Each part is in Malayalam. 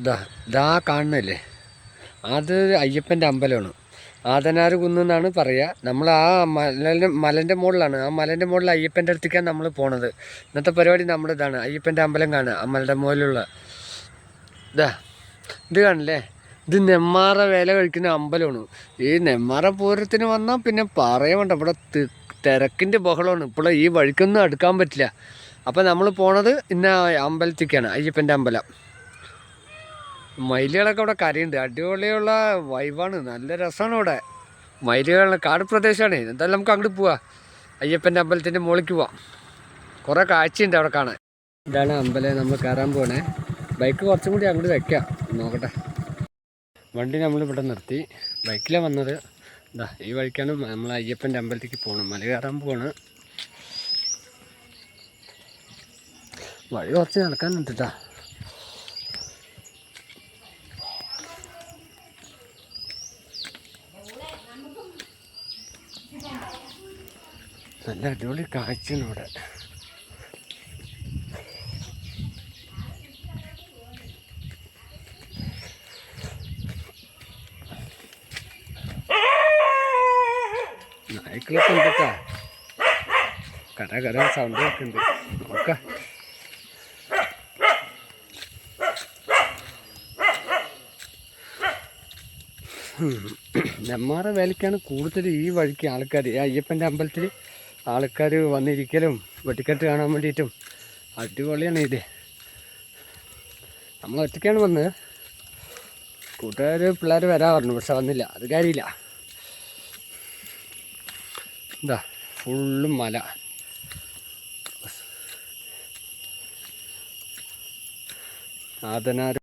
ഇതാ ഇതാ കാണുന്നില്ലേ അത് അയ്യപ്പന്റെ അമ്പലമാണ്. ആദനാർ കുന്നെന്നാണ് പറയുക നമ്മൾ ആ മലന്റെ മലന്റെ മുകളിലാണ് ആ മലന്റെ മുകളിൽ അയ്യപ്പന്റെ അടുത്തേക്കാണ് നമ്മൾ പോണത്. ഇന്നത്തെ പരിപാടി നമ്മുടെ ഇതാണ്. അയ്യപ്പന്റെ അമ്പലം കാണുക ആ മലയുടെ മുകളിലുള്ള ഇതാ ഇത് കാണില്ലേ? ഇത് നെമ്മാറ വേല കഴിക്കുന്ന അമ്പലമാണ്. ഈ നെമ്മാറ പൂരത്തിന് വന്നാൽ പിന്നെ പറയണ്ട. ഇവിടെ തിരക്കിന്റെ ബഹളമാണ്. ഇപ്പോൾ ഈ വഴിക്കൊന്നും അടുക്കാൻ പറ്റില്ല. അപ്പോൾ നമ്മൾ പോണത് ഇന്ന അമ്പലത്തേക്കാണ് അയ്യപ്പന്റെ അമ്പലം. മയിലുകളൊക്കെ ഇവിടെ കരയുണ്ട് അടിപൊളിയുള്ള വൈബാണ് നല്ല രസമാണ് ഇവിടെ മയിലുകളുടെ കാട് പ്രദേശമാണ്. എന്തായാലും നമുക്ക് അങ്ങോട്ട് പോവാം. അയ്യപ്പന്റെ അമ്പലത്തിന്റെ മുകളിലേക്ക് പോവാം. കുറേ കാഴ്ചയുണ്ട് അവിടെ കാണാൻ. ഇതാണ് അമ്പലം. നമ്മൾ കയറാൻ പോകണേ ബൈക്ക് കുറച്ചും കൂടി അങ്ങോട്ട് വെക്കാം. നോക്കട്ടെ. വണ്ടി നമ്മൾ ഇവിടെ നിർത്തി. ബൈക്കിലാണ് വന്നത്. ഇതാ ഈ വഴിക്കാണ് നമ്മൾ അയ്യപ്പന്റെ അമ്പലത്തേക്ക് പോകണം മല കയറാൻ പോവാണ്. വഴി കുറച്ച് നടക്കാനുണ്ട് കേട്ടോ നല്ല അടിപൊളി കാഴ്ചയാണ് ഇവിടെ നായ്ക്കളൊക്കെ ഉണ്ട് കേട്ടോ കര കര സൗണ്ട് ഒക്കെ ഉണ്ട്. നോക്കാം. നെമ്മാറ വേലയ്ക്കാണ് കൂടുതൽ ഈ വഴിക്ക് ആൾക്കാർ അയ്യപ്പന്റെ അമ്പലത്തിൽ ആൾക്കാർ വന്നിരിക്കലും വെട്ടിക്കെട്ട് കാണാൻ വേണ്ടിയിട്ടും അടിപൊളിയാണ് ഇത്. നമ്മൾ ഒറ്റയ്ക്കാണ് വന്നത്. കൂട്ടുകാർ പിള്ളേർ വരാൻ പറഞ്ഞു പക്ഷെ വന്നില്ല. അത് കാര്യമില്ല. എന്താ ഫുള്ളും മല. ആദനാര്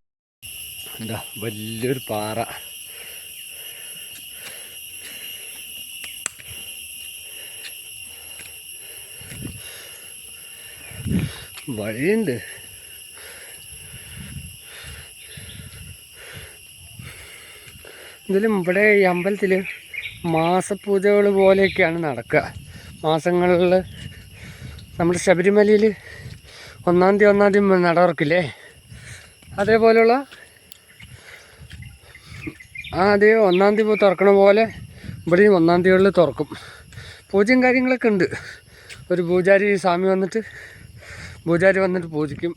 എന്താ വലിയൊരു പാറ. വഴിയുണ്ട് ഇതിലും ഇവിടെ ഈ അമ്പലത്തിൽ മാസപൂജകൾ പോലെയൊക്കെയാണ് നടക്കുക. മാസങ്ങളിൽ നമ്മുടെ ശബരിമലയിൽ ഒന്നാം തീയതി ഒന്നാം തീയതി നട തുറക്കില്ലേ അതേപോലെയുള്ള അതേ ഒന്നാം തീയതി തുറക്കണ പോലെ ഇവിടെയും ഒന്നാം തീയതികളിൽ തുറക്കും. പൂജയും കാര്യങ്ങളൊക്കെ ഉണ്ട്. ഒരു പൂജാരി സ്വാമി വന്നിട്ട് പൂജാരി വന്നിട്ട് പൂജിക്കും.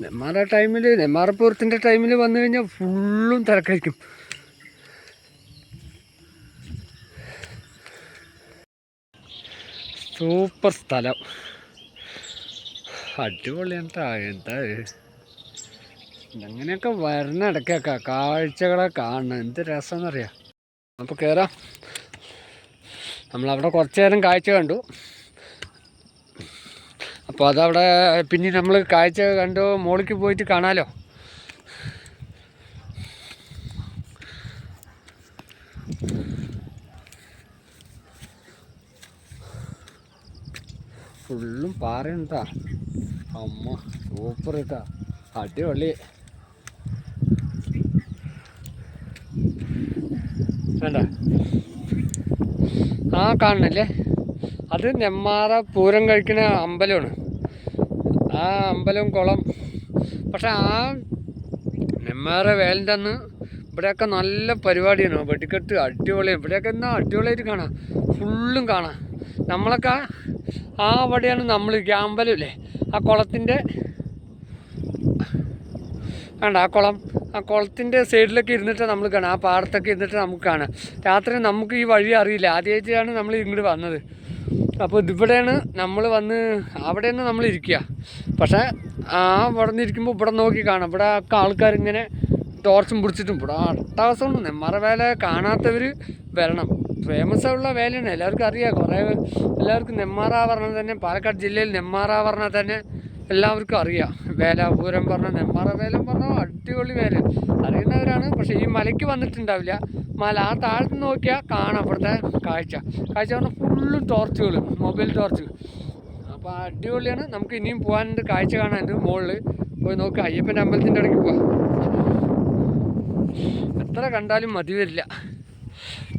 നെമ്മാറ ടൈമിൽ നെമ്മാറപ്പൂരത്തിന്റെ ടൈമിൽ വന്നു കഴിഞ്ഞാൽ ഫുള്ളും തിരക്കായിരിക്കും. സൂപ്പർ സ്ഥലം. അടിപൊളിയാണ്. എന്താ ഇങ്ങനെയൊക്കെ അങ്ങനെയൊക്കെ വരണ ഇടയ്ക്കൊക്കെ കാഴ്ചകളെ കാണണം. എന്ത് രസമെന്നറിയാം. അപ്പോൾ കയറാം നമ്മളവിടെ കുറച്ച് നേരം കാഴ്ച കണ്ടു. അപ്പോൾ അതവിടെ പിന്നെ നമ്മൾ കാഴ്ച കണ്ടു. മുകളിലേക്ക് പോയിട്ട് കാണാലോ? ഫുള്ളും പാറയുണ്ടാ അമ്മ സൂപ്പർ ഇട്ടാ അടിപൊളി. വേണ്ട. ആ കാണണല്ലേ അത് നെമ്മാറ പൂരം കഴിക്കുന്ന അമ്പലമാണ്. ആ അമ്പലം കുളം. പക്ഷെ ആ നെമ്മാറ വേലിന്റെ ഇവിടെയൊക്കെ നല്ല പരിപാടിയാണ്. വെടിക്കെട്ട് അടിപൊളിയാണ് ഇവിടെയൊക്കെ എന്നാൽ അടിപൊളിയായിട്ട് കാണാം. ഫുള്ളും കാണാം. നമ്മളൊക്കെ ആ അവിടെയാണ് നമ്മൾ അമ്പലമില്ലേ ആ കുളത്തിന്റെ വേണ്ട ആ കുളം. ആ കുളത്തിന്റെ സൈഡിലൊക്കെ ഇരുന്നിട്ട് നമ്മൾ കാണാം ആ പാടത്തൊക്കെ ഇരുന്നിട്ട് നമുക്ക് കാണാം രാത്രി നമുക്ക് ഈ വഴി അറിയില്ല. ആദ്യമായിട്ടാണ് നമ്മൾ ഇങ്ങോട്ട് വന്നത്. അപ്പോൾ ഇതിവിടെയാണ് നമ്മൾ വന്ന് അവിടെയാണ് നമ്മൾ ഇരിക്കുക. പക്ഷേ ആ ഇവിടെ നിന്ന് ഇരിക്കുമ്പോൾ ഇവിടെ നോക്കി കാണാം. ഇവിടെ ഒക്കെ ആൾക്കാരിങ്ങനെ ടോർച്ചും പിടിച്ചിട്ടും. ഇവിടെ അട്ടാസമാണ് നെമ്മറ വേല കാണാത്തവർ വരണം. ഫേമസ് ആയുള്ള വേലയാണ്. എല്ലാവർക്കും അറിയാം. കുറേ എല്ലാവർക്കും നെമ്മാറ പറഞ്ഞാൽ തന്നെ. പാലക്കാട് ജില്ലയിൽ നെമ്മാറ പറഞ്ഞാൽ തന്നെ. എല്ലാവർക്കും അറിയാം. വേലാപൂരം പറഞ്ഞ നെമ്മാറ വേലം പറഞ്ഞ അടിപൊളി വേല. അറിയുന്നവരാണ് പക്ഷേ ഈ മലയ്ക്ക് വന്നിട്ടുണ്ടാവില്ല. മല ആ താഴത്ത് നോക്കിയാൽ കാണാം അവിടുത്തെ കാഴ്ച. കാഴ്ച പറഞ്ഞാൽ ഫുള്ളും ടോർച്ചുകൾ മൊബൈൽ ടോർച്ച് അപ്പോൾ അടിപൊളിയാണ്. നമുക്ക് ഇനിയും പോകാനുണ്ട് കാഴ്ച കാണാനുണ്ട് മുകളിൽ പോയി നോക്കുക അയ്യപ്പന്റെ അമ്പലത്തിന്റെ ഇടയ്ക്ക് പോവാം. എത്ര കണ്ടാലും മതി വരില്ല.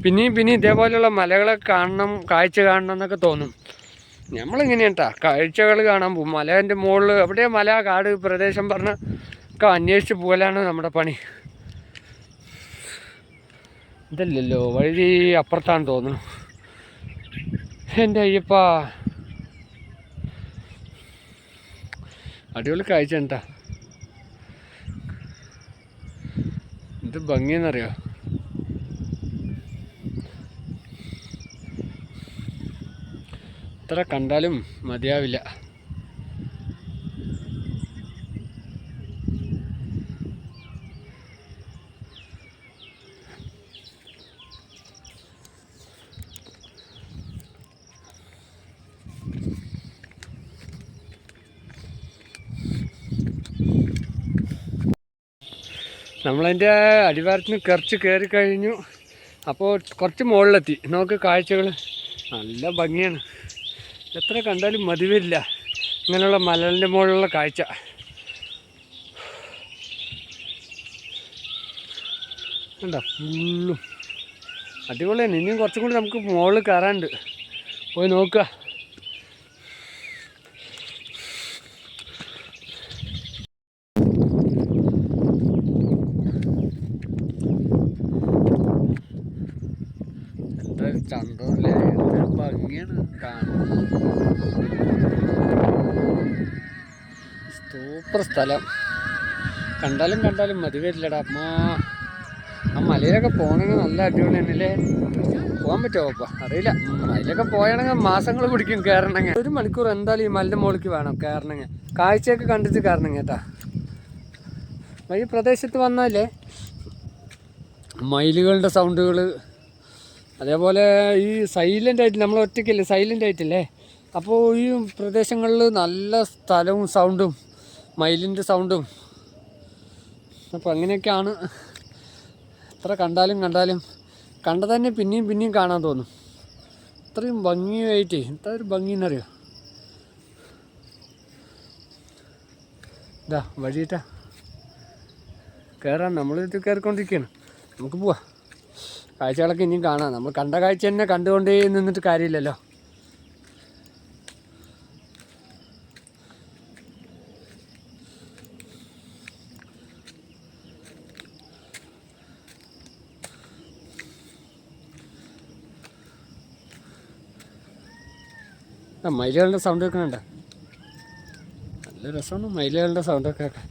പിന്നെയും പിന്നെയും ഇതേപോലെയുള്ള മലകളൊക്കെ കാണണം കാഴ്ച കാണണം എന്നൊക്കെ തോന്നും. നമ്മളിങ്ങനെയാട്ടാ കാഴ്ചകൾ കാണാൻ പോകും. മലേന്റെ മുകളിൽ എവിടെയാ മല കാട് പ്രദേശം പറഞ്ഞ ഒക്കെ അന്വേഷിച്ച് പോകലാണ് നമ്മുടെ പണി. ഇതല്ലല്ലോ വഴി അപ്പുറത്താണെന്ന് തോന്നുന്നു. എന്റെ അയ്യപ്പ. അടിപൊളി കാഴ്ച എന്താ ഇത് ഭംഗിയെന്നറിയോ എത്ര കണ്ടാലും മതിയാവില്ല. നമ്മളതിന്റെ അടിവാരത്തിന് കുറച്ച് കയറി കഴിഞ്ഞു. അപ്പോൾ കുറച്ച് മുകളിലെത്തി. നമുക്ക് കാഴ്ചകൾ നല്ല ഭംഗിയാണ്. എത്ര കണ്ടാലും മതി വരില്ല. ഇങ്ങനെയുള്ള മലലിന്റെ മുകളിലുള്ള കാഴ്ച. കണ്ടോ? ഫുള്ളും. അടിപൊളിയാണ്. ഇനിയും കുറച്ചും കൂടി നമുക്ക് മുകളിൽ കയറാനുണ്ട്. പോയി നോക്കുക എന്തൊരു ചന്തമല്ലേ എന്തൊരു ഭംഗിയാണ് കാണാൻ സൂപ്പർ സ്ഥലം. കണ്ടാലും കണ്ടാലും മതി വരില്ലടാ. അമ്മ ആ മലയിലൊക്കെ പോകണമെങ്കിൽ നല്ല അടിപൊളി തന്നെയല്ലേ? പോകാൻ പറ്റുമോ അപ്പ? അറിയില്ല. മലയിലൊക്കെ പോയാണെങ്കിൽ മാസങ്ങൾ പിടിക്കും കയറണമെങ്കിൽ ഒരു മണിക്കൂർ എന്തായാലും ഈ മലിന്റെ മുകളിലേക്ക് വേണം കയറണമെങ്കിൽ കാഴ്ചയൊക്കെ കണ്ടിട്ട് കയറണം കേട്ടാ. ഈ പ്രദേശത്ത് വന്നാലേ മയിലുകളുടെ സൗണ്ടുകൾ അതേപോലെ ഈ സൈലന്റ് ആയിട്ട് നമ്മൾ ഒറ്റയ്ക്കല്ലേ സൈലന്റ് ആയിട്ടല്ലേ? അപ്പോൾ ഈ പ്രദേശങ്ങളിൽ നല്ല സ്ഥലവും സൗണ്ടും മയിലിന്റെ സൗണ്ടും. അപ്പോൾ അങ്ങനെയൊക്കെയാണ് എത്ര കണ്ടാലും കണ്ടാലും കണ്ട തന്നെ പിന്നെയും പിന്നെയും കാണാൻ തോന്നും. ഇത്രയും ഭംഗിയായിട്ട് എന്താ ഒരു ഭംഗി എന്നറിയോ? ഇതാ വഴിയിട്ടാ കയറാൻ നമ്മളിത് കയറിക്കൊണ്ടിരിക്കുകയാണ് നമുക്ക് പോവാം. കാഴ്ചകളൊക്കെ ഇനിയും കാണാം. നമ്മൾ കണ്ട കാഴ്ച തന്നെ കണ്ടുകൊണ്ടേ നിന്നിട്ട് കാര്യമില്ലല്ലോ. ആ മയിലുകളുടെ സൗണ്ട് കേൾക്കണണ്ട നല്ല രസമാണ് മയിലുകളുടെ സൗണ്ട് കേൾക്കാൻ.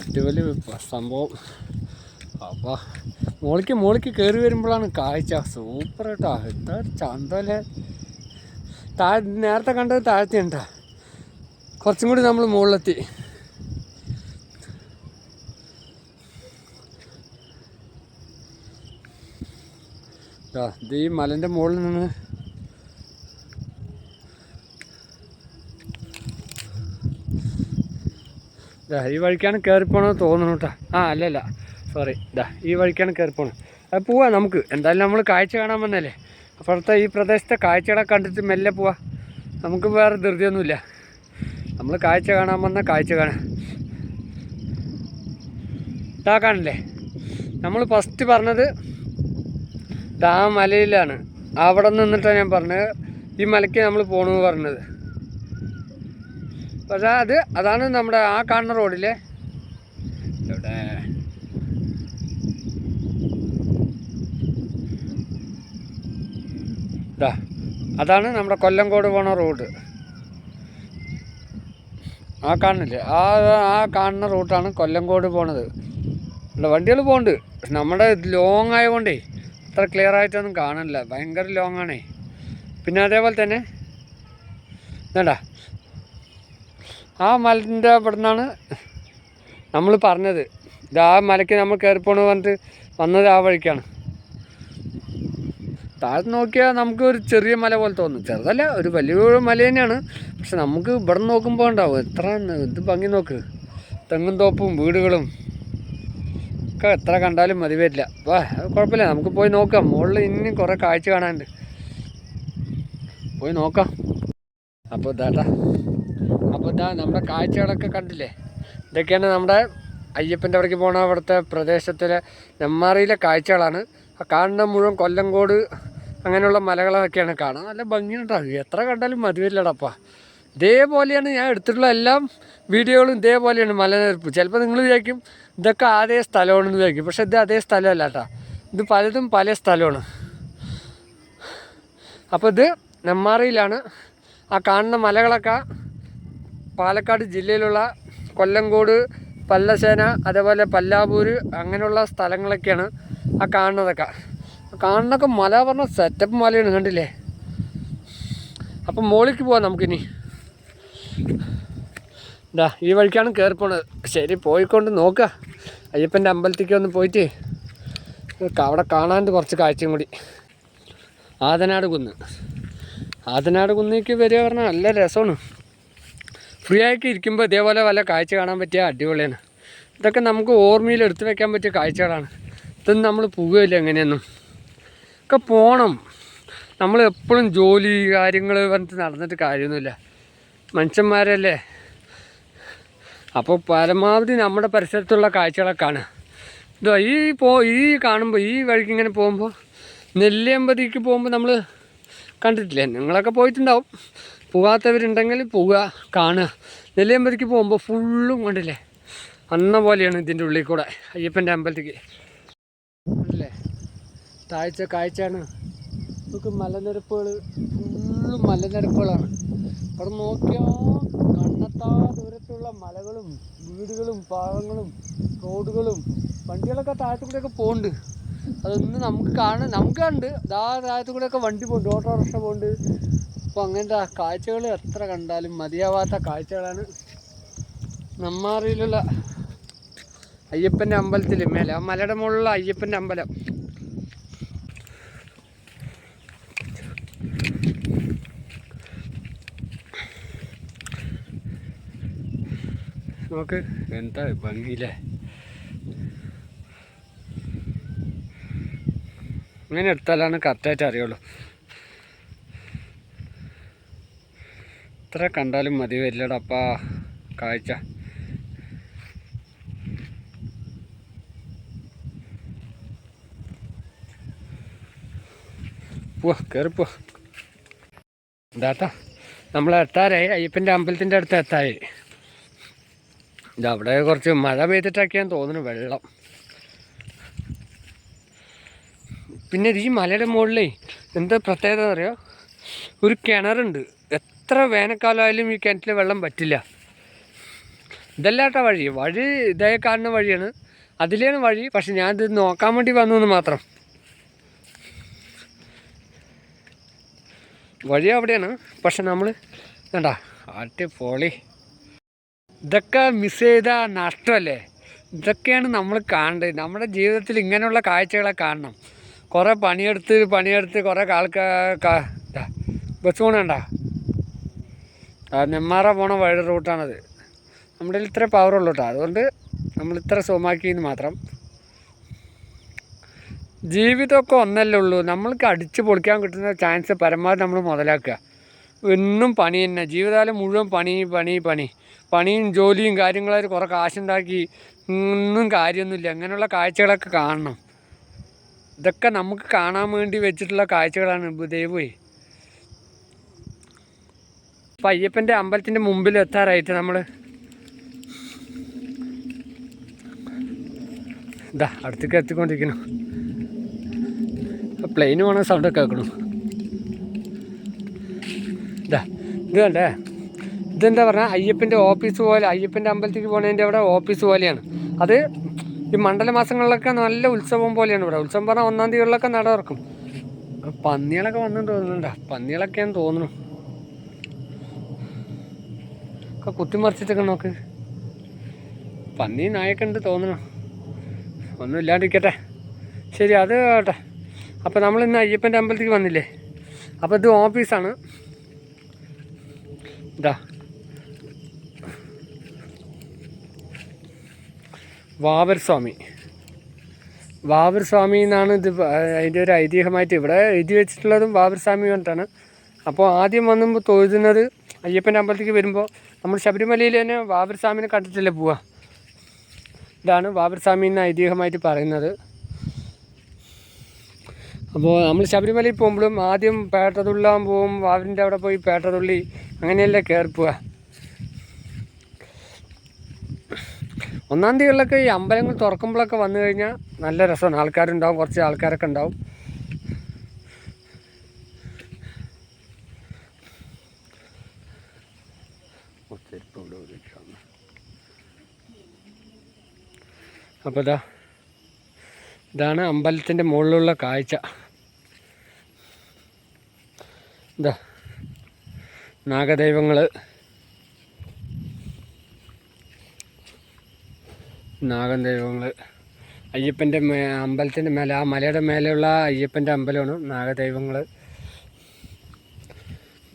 അടിപൊളി സംഭവം. അപ്പോൾ മോളിക്ക് മോളിക്ക് കയറി വരുമ്പോഴാണ് കാഴ്ച. സൂപ്പർ കേട്ടോ എന്താ ചന്തല താഴെ നേരത്തെ കണ്ടത് താഴത്തെ ഉണ്ടാ കുറച്ചും കൂടി നമ്മൾ മുകളിലെത്തി ദാ, ഇത് ഈ മലന്റെ മുകളിൽ നിന്ന് ഈ വഴിക്കാണ് കയറിപ്പോണെന്ന് തോന്നുന്നു കേട്ടോ ആ അല്ലല്ല. സോറി ഇതാ ഈ വഴിക്കാണ് കയറിപ്പോണത് അത് പോവാ നമുക്ക്. എന്തായാലും നമ്മൾ കാഴ്ച കാണാൻ വന്നല്ലേ. അപ്പുറത്തെ ഈ പ്രദേശത്തെ കാഴ്ചകളെ കണ്ടിട്ട് മെല്ലെ പോവാ. നമുക്ക് വേറെ ധൃതിയൊന്നുമില്ല. നമ്മൾ കാഴ്ച കാണാൻ വന്ന കാഴ്ച കാണാം. ഇതാ കാണല്ലേ? നമ്മൾ ഫസ്റ്റ് പറഞ്ഞത് ഇതാ മലയിലാണ്. അവിടെ നിന്നിട്ടാണ് ഞാൻ പറഞ്ഞത് ഈ മലയ്ക്ക് നമ്മൾ പോകണമെന്ന് പറഞ്ഞത്. പക്ഷേ അത് അതാണ് നമ്മുടെ ആ കാണുന്ന റോഡിലെ. എവിടെ? അതാണ് നമ്മുടെ കൊല്ലംകോട് പോണ റൂട്ട് ആ കാണുന്നില്ലേ? ആ ആ കാണുന്ന റൂട്ടാണ് കൊല്ലംകോട് പോണത്. വണ്ടികൾ പോകുന്നുണ്ട് പക്ഷെ നമ്മുടെ ലോങ് ആയതുകൊണ്ടേ അത്ര ക്ലിയർ ആയിട്ടൊന്നും കാണില്ല ഭയങ്കര ലോങ് ആണേ. പിന്നെ അതേപോലെ തന്നെ വേണ്ട ആ മലന്റെ ഇവിടെ നിന്നാണ് നമ്മൾ പറഞ്ഞത്. ഇത് ആ മലയ്ക്ക് നമ്മൾ കയറിപ്പോണെന്ന് പറഞ്ഞിട്ട് വന്നത് ആ വഴിക്കാണ്. താഴത്ത് നോക്കിയാൽ നമുക്ക് ഒരു ചെറിയ മല പോലെ തോന്നും. ചെറുതല്ല ഒരു വലിയ മല തന്നെയാണ്. പക്ഷെ നമുക്ക് ഇവിടെ നോക്കുമ്പോൾ ഉണ്ടാവും. എത്ര ഇത് ഭംഗി നോക്ക്. തെങ്ങും തോപ്പും വീടുകളും. ഒക്കെ എത്ര കണ്ടാലും മതി വരില്ല. അത് കുഴപ്പമില്ല. നമുക്ക് പോയി നോക്കാം. മുകളിൽ ഇനിയും കുറേ കാഴ്ച കാണാനുണ്ട്. പോയി നോക്കാം. അപ്പോൾ ഇതാട്ടാ അപ്പോൾ ഇതാ നമ്മുടെ കാഴ്ചകളൊക്കെ കണ്ടില്ലേ? ഇതൊക്കെയാണ് നമ്മുടെ അയ്യപ്പന്റെ അവിടേക്ക് പോണ അവിടുത്തെ പ്രദേശത്തിലെ നെമ്മാറിയിലെ കാഴ്ചകളാണ്. കാണുന്ന മുഴുവൻ കൊല്ലംകോട് അങ്ങനെയുള്ള മലകളൊക്കെയാണ്. കാണാൻ നല്ല ഭംഗിയുണ്ടാകും എത്ര കണ്ടാലും മതിവരില്ലടപ്പാ ഇതേപോലെയാണ് ഞാൻ എടുത്തിട്ടുള്ള എല്ലാം വീഡിയോകളും ഇതേപോലെയാണ് മലനിരപ്പ്. ചിലപ്പോൾ നിങ്ങൾ വിചാരിക്കും ഇതൊക്കെ അതേ സ്ഥലമാണെന്ന് വിചാരിക്കും. പക്ഷെ ഇത് അതേ സ്ഥലമല്ല കേട്ടോ. ഇത് പലതും പല സ്ഥലമാണ്. അപ്പോൾ ഇത് നെമ്മാറയിലാണ്. ആ കാണുന്ന മലകളൊക്കെ പാലക്കാട് ജില്ലയിലുള്ള കൊല്ലങ്കോട് പല്ലശേന അതേപോലെ പല്ലാപൂര് അങ്ങനെയുള്ള സ്ഥലങ്ങളൊക്കെയാണ് ആ കാണുന്നതൊക്കെ. കാണുന്നൊക്കെ മല പറഞ്ഞ സെറ്റപ്പ് മലയാണ് കണ്ടില്ലേ? അപ്പം മോളിക്ക് പോവാം നമുക്കിനി. ഇതാ ഈ വഴിക്കാണ് കയറി പോണത്. ശരി പോയിക്കൊണ്ട് നോക്കുക അയ്യപ്പന്റെ അമ്പലത്തേക്ക് ഒന്ന് പോയിട്ട് അവിടെ കാണാണ്ട് കുറച്ച് കാഴ്ചയും കൂടി. ആതനാട് കുന്ന്. ആതനാട് കുന്നേക്ക് വരിക പറഞ്ഞാൽ നല്ല രസമാണ്. ഫ്രീ ആയിട്ട് ഇരിക്കുമ്പോൾ ഇതേപോലെ വല്ല കാഴ്ച കാണാൻ പറ്റിയ അടിപൊളിയാണ്. ഇതൊക്കെ നമുക്ക് ഓർമ്മയിൽ എടുത്തു വെക്കാൻ പറ്റിയ കാഴ്ചകളാണ്. ഇതൊന്നും നമ്മൾ പോവുകയില്ല എങ്ങനെയൊന്നും. ഒക്കെ പോകണം നമ്മൾ എപ്പോഴും ജോലി കാര്യങ്ങൾ പറഞ്ഞിട്ട് നടന്നിട്ട് കാര്യമൊന്നുമില്ല. മനുഷ്യന്മാരല്ലേ? അപ്പോൾ പരമാവധി നമ്മുടെ പരിസരത്തുള്ള കാഴ്ചകളൊക്കെ കാണുക ഇതോ ഈ പോ ഈ കാണുമ്പോൾ ഈ വഴിക്ക് ഇങ്ങനെ പോകുമ്പോൾ നെല്ലിയമ്പതിക്ക് പോകുമ്പോൾ നമ്മൾ കണ്ടിട്ടില്ലേ? നിങ്ങളൊക്കെ പോയിട്ടുണ്ടാവും. പോകാത്തവരുണ്ടെങ്കിൽ പോവുക കാണുക. നെല്ലിയമ്പതിക്ക് പോകുമ്പോൾ ഫുള്ളും കണ്ടില്ലേ? അന്ന പോലെയാണ് ഇതിന്റെ ഉള്ളിൽ കൂടെ അയ്യപ്പന്റെ അമ്പലത്തേക്ക്. അല്ലേ? താഴ്ച കാഴ്ചയാണ്. നമുക്ക് മലനിരപ്പുകൾ ഫുള്ളും മലനിരപ്പുകളാണ്. അവിടെ നോക്കിയാൽ കണ്ണെത്താ ദൂരത്തുള്ള മലകളും വീടുകളും പാവങ്ങളും റോഡുകളും വണ്ടികളൊക്കെ താഴത്തു കൂടെയൊക്കെ പോകുന്നുണ്ട് അതൊന്നും നമുക്ക് കാണാൻ നമുക്ക് കണ്ട് ദാ താഴത്തു കൂടെയൊക്കെ വണ്ടി പോകുന്നുണ്ട് ഓട്ടോറിക്ഷ പോകുന്നുണ്ട് അപ്പോൾ അങ്ങനത്തെ കാഴ്ചകൾ എത്ര കണ്ടാലും മതിയാവാത്ത കാഴ്ചകളാണ് നമ്മാറിയിലുള്ള അയ്യപ്പന്റെ അമ്പലത്തിൽ മേലെ ആ മലയുടെ മുകളിലുള്ള അയ്യപ്പന്റെ അമ്പലം. നോക്ക് എന്താ ഭംഗിയില്ലേ? ഇങ്ങനെ എടുത്താലാണ് കറക്റ്റായിട്ട് അറിയുള്ളൂ. എത്ര കണ്ടാലും മതി വരില്ലടപ്പാ കാഴ്ച. പോവാ കയറിപ്പോ ഇതാട്ടാ. നമ്മൾ എത്താറായി അയ്യപ്പന്റെ അമ്പലത്തിന്റെ അടുത്ത് എത്തായി ഇതവിടെ കുറച്ച് മഴ പെയ്തിട്ടൊക്കെയാന്ന് തോന്നുന്നു വെള്ളം. പിന്നെ ഈ മലയുടെ മുകളിലേ എന്താ പ്രത്യേകത അറിയോ ഒരു കിണറുണ്ട്. എത്ര വേനൽക്കാലമായാലും ഈ കിണറ്റിൽ വെള്ളം പറ്റില്ല. ഇതല്ലാട്ട വഴി വഴി ഇതേ കാണുന്ന വഴിയാണ്. അതിലാണ് വഴി പക്ഷെ ഞാനിത് നോക്കാൻ വേണ്ടി വന്നു എന്ന് മാത്രം. വഴി അവിടെയാണ്. പക്ഷെ നമ്മൾ വേണ്ട അടിപൊളി ഇതൊക്കെ മിസ് ചെയ്ത നഷ്ടമല്ലേ? ഇതൊക്കെയാണ് നമ്മൾ കാണേണ്ടത്. നമ്മുടെ ജീവിതത്തിൽ ഇങ്ങനെയുള്ള കാഴ്ചകളെ കാണണം. കുറേ പണിയെടുത്ത് പണിയെടുത്ത് കുറേ ആൾക്കാർ ബസ് പോണണ്ട ആ നെമ്മാറ പോണ വഴി റൂട്ടാണത് നമ്മുടെ ഇത്ര പവർ ഉള്ളൂ കേട്ടോ അതുകൊണ്ട് നമ്മൾ ഇത്ര സുഖമാക്കിയെന്ന് മാത്രം. ജീവിതമൊക്കെ ഒന്നല്ലേ ഉള്ളൂ. നമ്മൾക്ക് അടിച്ച് പൊളിക്കാൻ കിട്ടുന്ന ചാൻസ് പരമാവധി നമ്മൾ മുതലാക്കുക. എന്നും പണി തന്നെ. ജീവിതകാലം മുഴുവൻ പണി പണി പണി. പണിയും ജോലിയും കാര്യങ്ങളായിട്ട് കുറേ കാശുണ്ടാക്കി ഒന്നും കാര്യമൊന്നുമില്ല. അങ്ങനെയുള്ള കാഴ്ചകളൊക്കെ കാണണം. ഇതൊക്കെ നമുക്ക് കാണാൻ വേണ്ടി വെച്ചിട്ടുള്ള കാഴ്ചകളാണ് ദൈവമേ. അപ്പം അയ്യപ്പന്റെ അമ്പലത്തിന്റെ മുമ്പിൽ എത്താറായിട്ട് നമ്മൾ ഇതാ അടുത്തേക്ക് എത്തിക്കൊണ്ടിരിക്കുന്നു. പ്ലെയിന് പോണ സൗണ്ട് കേൾക്കണം ഇതാ ഇത് കണ്ടേ ഇതെന്താ പറഞ്ഞാൽ അയ്യപ്പന്റെ ഓഫീസ് പോലെ അയ്യപ്പന്റെ അമ്പലത്തിലേക്ക് പോകുന്നതിന്റെ അവിടെ ഓഫീസ് പോലെയാണ്. അത് ഈ മണ്ഡല മാസങ്ങളിലൊക്കെ നല്ല ഉത്സവം പോലെയാണ് ഇവിടെ. ഉത്സവം പറഞ്ഞാൽ ഒന്നാം തീയതികളിലൊക്കെ നട തുറക്കും. പന്നികളൊക്കെ വന്നു തോന്നുന്നുണ്ടാ? പന്നികളൊക്കെയാണ് തോന്നുന്നു. ഒക്കെ കുത്തിമറിച്ചിട്ടൊക്കെ നോക്ക്. പന്നി നായൊക്കെ ഉണ്ട് തോന്നുന്നു. ഒന്നും ഇല്ലാണ്ടിരിക്കട്ടെ. ശരി അത് കേട്ടെ അപ്പോൾ നമ്മൾ ഇന്ന് അയ്യപ്പന്റെ അമ്പലത്തിലേക്ക് വന്നില്ലേ? അപ്പോൾ ഇത് ഓഫീസാണ്. ഇതാ വാവർ സ്വാമി വാവർ സ്വാമി എന്നാണ് ഇത് അതിന്റെ ഒരു ഐതിഹ്യമായിട്ട് ഇവിടെ എഴുതി വെച്ചിട്ടുള്ളതും വാവർ സ്വാമി കൊണ്ടാണ് അപ്പോൾ ആദ്യം വന്നുമ്പോൾ തൊഴുതുന്നത് അയ്യപ്പന്റെ അമ്പലത്തേക്ക് വരുമ്പോൾ നമ്മൾ ശബരിമലയിൽ തന്നെ വാവർ സ്വാമിനെ കണ്ടിട്ടില്ല പോവുക? ഇതാണ് വാവർ സ്വാമി എന്ന ഐതിഹ്യമായിട്ട് പറയുന്നത്. അപ്പോൾ നമ്മൾ ശബരിമലയിൽ പോകുമ്പോഴും ആദ്യം പേട്ട തുള്ളാൻ പോവും വാവിന്റെ അവിടെ പോയി പേട്ട തുള്ളി അങ്ങനെയല്ലേ കയറിപ്പോവുക ഒന്നാം തീയതികളിലൊക്കെ ഈ അമ്പലങ്ങൾ തുറക്കുമ്പോഴൊക്കെ വന്നു കഴിഞ്ഞാൽ നല്ല രസമാണ്. ആൾക്കാരുണ്ടാവും കുറച്ച് ആൾക്കാരൊക്കെ ഉണ്ടാവും. അപ്പോൾ ഇതാ ഇതാണ് അമ്പലത്തിന്റെ മുകളിലുള്ള കാഴ്ച. ഇതാ നാഗദൈവങ്ങൾ നാഗൻ ദൈവങ്ങൾ അയ്യപ്പന്റെ മേ അമ്പലത്തിന്റെ മേലെ ആ മലയുടെ മേലെയുള്ള അയ്യപ്പന്റെ അമ്പലമാണ് നാഗദൈവങ്ങൾ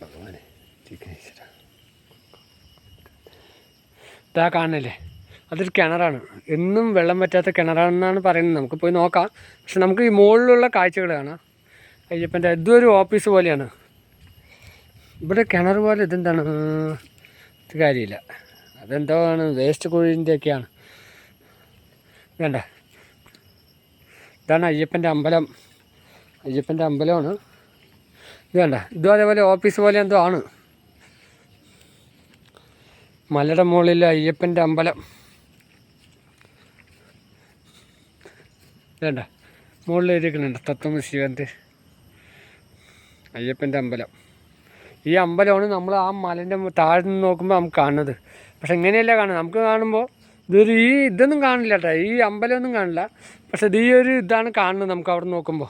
ഭഗവാനെ. ഇതാ കാണല്ലേ അതൊരു കിണറാണ്. എന്നും വെള്ളം പറ്റാത്ത കിണറാണെന്നാണ് പറയുന്നത്. നമുക്ക് പോയി നോക്കാം. പക്ഷെ നമുക്ക് ഈ മുകളിലുള്ള കാഴ്ചകൾ കാണാം. അയ്യപ്പന്റെ ഇതൊരു ഓഫീസ് പോലെയാണ്. ഇവിടെ കിണർ പോലെ ഇതെന്താണ്? ഇത് കാര്യമില്ല. അതെന്തോ ആണ് വേസ്റ്റ് കുഴിന്റെയൊക്കെയാണ് വേണ്ട. ഇതാണ് അയ്യപ്പന്റെ അമ്പലം. അയ്യപ്പന്റെ അമ്പലമാണ്. ഇത് വേണ്ട. ഇതും അതേപോലെ ഓഫീസ് പോലെ എന്തോ ആണ്. മലയുടെ മുകളിൽ അയ്യപ്പന്റെ അമ്പലം. വേണ്ട. മുകളിൽ എഴുതിയിരിക്കുന്നുണ്ട് തത്വം ശിവന്റെ അയ്യപ്പന്റെ അമ്പലം. ഈ അമ്പലമാണ് നമ്മൾ ആ മലന്റെ താഴെ നിന്ന് നോക്കുമ്പോൾ നമുക്ക് കാണുന്നത്. പക്ഷെ ഇങ്ങനെയല്ല കാണുന്നത്. നമുക്ക് കാണുമ്പോൾ ഇതൊരു ഈ ഇതൊന്നും കാണില്ല കേട്ടോ ഈ അമ്പലമൊന്നും കാണില്ല. പക്ഷെ ഇത് ഈ ഒരു ഇതാണ് കാണുന്നത് നമുക്ക് അവിടെ നോക്കുമ്പോൾ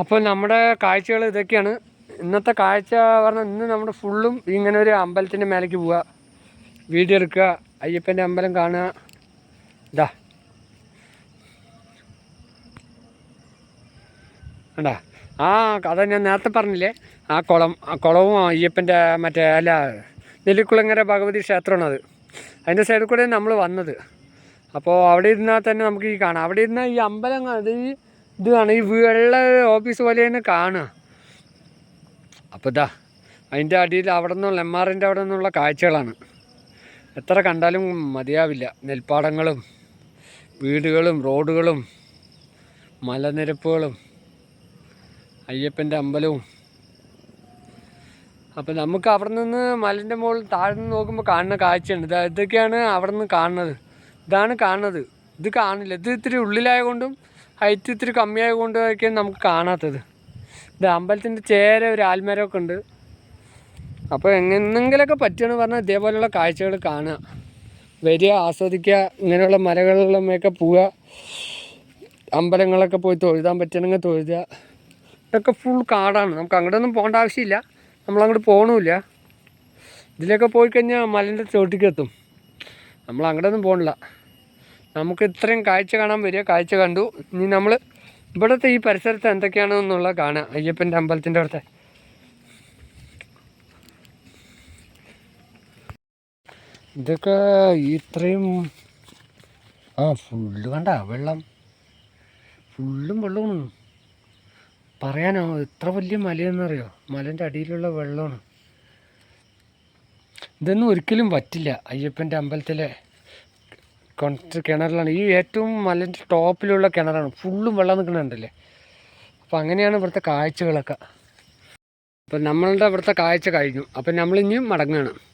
അപ്പോൾ നമ്മുടെ കാഴ്ചകൾ ഇതൊക്കെയാണ്. ഇന്നത്തെ കാഴ്ച പറഞ്ഞാൽ ഇന്ന് നമ്മുടെ ഫുള്ളും ഇങ്ങനെ ഒരു അമ്പലത്തിന്റെ മേലേക്ക് പോവുക വീഡിയോ എടുക്കുക. അയ്യപ്പന്റെ അമ്പലം കാണുക. ഇതാ കണ്ടാ? ആ കഥ ഞാൻ നേരത്തെ പറഞ്ഞില്ലേ? ആ കുളം ആ കുളവും അയ്യപ്പന്റെ മറ്റേ അല്ല നെല്ലിക്കുളങ്ങര ഭഗവതി ക്ഷേത്രമാണ് അത്. അതിന്റെ സൈഡിൽ കൂടെ നമ്മൾ വന്നത്. അപ്പോൾ അവിടെ ഇരുന്നാൽ തന്നെ നമുക്ക് ഈ കാണാം. അവിടെ ഇരുന്നാൽ ഈ അമ്പലം അത് ഈ ഇതാണ് ഈ വെള്ള ഓഫീസ് പോലെ തന്നെ കാണുക അപ്പോൾ ഇതാ അതിന്റെ അടിയിൽ അവിടെ നിന്നുള്ള എം അവിടെ നിന്നുള്ള കാഴ്ചകളാണ്. എത്ര കണ്ടാലും മതിയാവില്ല. നെൽപ്പാടങ്ങളും വീടുകളും റോഡുകളും മലനിരപ്പുകളും. അയ്യപ്പന്റെ അമ്പലവും. അപ്പം നമുക്ക് അവിടെ നിന്ന് മലന്റെ മുകളിൽ താഴെ നിന്ന് നോക്കുമ്പോൾ കാണുന്ന കാഴ്ചയുണ്ട്. ഇതാ ഇതൊക്കെയാണ് അവിടെ നിന്ന് കാണുന്നത്. ഇതാണ് കാണുന്നത്. ഇത് കാണില്ല. ഇത് ഇത്തിരി ഉള്ളിലായതുകൊണ്ടും ഹൈറ്റ് ഇത്തിരി കമ്മിയായതുകൊണ്ടും ഒക്കെയാണ് നമുക്ക് കാണാത്തത്. ഇത് അമ്പലത്തിന്റെ ചേര ഒരു ആൽമരമൊക്കെ ഉണ്ട്. അപ്പോൾ എങ്ങനെങ്കിലൊക്കെ പറ്റുകയെന്ന് പറഞ്ഞാൽ ഇതേപോലെയുള്ള കാഴ്ചകൾ കാണുക. വരിക ആസ്വദിക്കുക ഇങ്ങനെയുള്ള മലകളിലൊക്കെ പോവുക. അമ്പലങ്ങളൊക്കെ പോയി തൊഴുതാൻ പറ്റണമെങ്കിൽ തൊഴുതുക. ഇതൊക്കെ ഫുൾ കാടാണ്. നമുക്ക് അങ്ങോട്ടൊന്നും പോകേണ്ട ആവശ്യമില്ല. നമ്മളങ്ങോട്ട് പോകണമില്ല ഇതിലൊക്കെ പോയി കഴിഞ്ഞാൽ മലന്റെ ചോട്ടിക്ക് എത്തും. നമ്മൾ അങ്ങോട്ടൊന്നും പോകണില്ല നമുക്ക് ഇത്രയും കാഴ്ച കാണാൻ വരിക. കാഴ്ച കണ്ടു. ഇനി നമ്മൾ ഇവിടുത്തെ ഈ പരിസരത്ത് എന്തൊക്കെയാണെന്നുള്ള കാണുക അയ്യപ്പന്റെ അമ്പലത്തിന്റെ അവിടുത്തെ. ഇതൊക്കെ ഇത്രയും ആ ഫുള്ള് കണ്ട വെള്ളം. ഫുള്ളും വെള്ളമാണ്. പറയാനോ? ഇത്ര വലിയ മലയെന്നറിയോ? മലന്റെ അടിയിലുള്ള വെള്ളമാണ്. ഇതൊന്നും ഒരിക്കലും പറ്റില്ല അയ്യപ്പന്റെ അമ്പലത്തിലെ കൊണറ്റ് കിണറിലാണ്. ഈ ഏറ്റവും മലന്റെ ടോപ്പിലുള്ള കിണറാണ്. ഫുള്ളും വെള്ളം നിൽക്കുന്നുണ്ടല്ലേ അപ്പം അങ്ങനെയാണ് ഇവിടുത്തെ കാഴ്ചകളൊക്കെ. അപ്പം നമ്മളുടെ ഇവിടുത്തെ കാഴ്ച കഴിഞ്ഞു. അപ്പം നമ്മളിനിയും മടങ്ങുകയാണ്